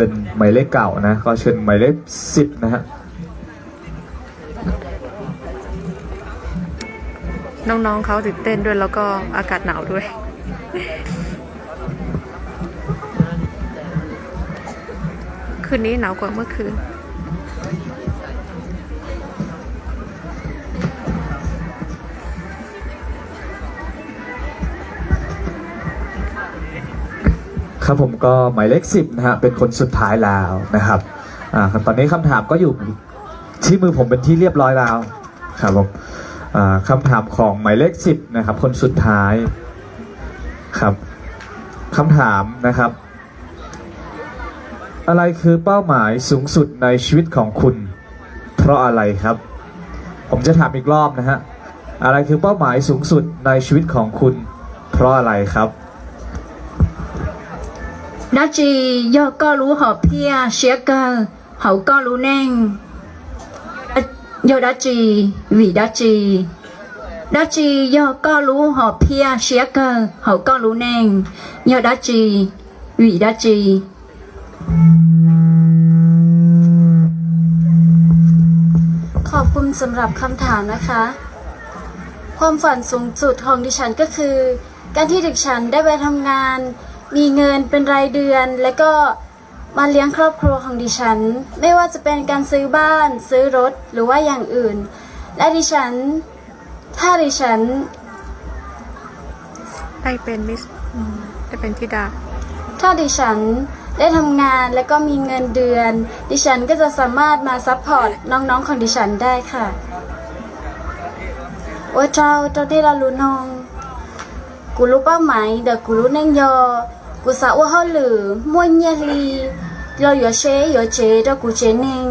เป็นหมายเลขเก่านะก็เชิญหมายเลขสิบนะฮะน้องๆเขาตื่นเต้นด้วยแล้วก็อากาศหนาวด้วย คืนนี้หนาวกว่าเมื่อคืน ครับผมก็หมายเลขสิบนะฮะเป็นคนสุดท้ายแล้วนะครับอ่าตอนนี้คำถามก็อยู่ที่มือผมเป็นที่เรียบร้อยแล้วครับผมอ่าคำถามของหมายเลขสิบนะครับ คนสุดท้ายครับคำถามนะครับ อะไรคือเป้าหมายสูงสุดในชีวิตของคุณ เพราะอะไรครับ ผมจะถามอีกรอบนะฮะอะไรคือเป้าหมายสูงสุดในชีวิตของคุณ เพราะอะไรครับ đó chỉ do có lú họ pia xé cơ hậu có lú nên do đó chỉ vì đó chỉ đó chỉ do có lú họ pia xé cơ hậu có lú nên do đó chỉ vì đó chỉ ขอบคุณสำหรับคำถามนะคะ ความฝันสูงสุดของดิฉันก็คือ การที่ดิฉันได้ไปทำงาน มีเงินเป็นรายเดือน และก็มาเลี้ยงครอบครัวของดิฉัน ไม่ว่าจะเป็นการซื้อบ้าน ซื้อรถหรือว่าอย่างอื่น และดิฉัน ถ้าดิฉัน ได้เป็นมิสอืมได้เป็นธิดา ถ้าดิฉันได้ทำงานและก็มีเงินเดือน ดิฉันก็จะสามารถมาซัพพอร์ตน้องๆของดิฉันได้ค่ะโอ้เจ้าเจ้าที่เรารู้น้อง กูรู้เป้าหมายเดี๋ยวกูรู้แน่งยอ กูสาวว่าเขาหรือมวยเงียลีเราอยู่เชยอยู่เจเจ้ากูเจนิง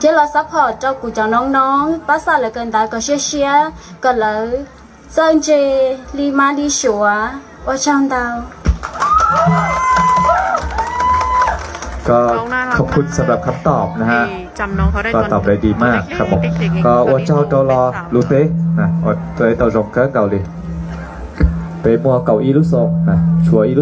ที่เราซัพพอร์ตเจ้ากูเจ้าน้องๆภาษาเหลือเกินตาก็เชียเชียก็เลยเซิงเจลีมาดีชัวว่าช่างดาวก็น้องน่ารักขอบคุณสำหรับคำตอบนะฮะที่จำน้องเขาได้ก็ตอนตอบได้ดีมากครับผมเด็ๆก็ตว่านี้เจ้าตัวรอเป็นสาวรู้เต้นะว่าตัวตัวรองเกินเกาหลีไปมัวเก่าอีลุซงนะชัวอีลุ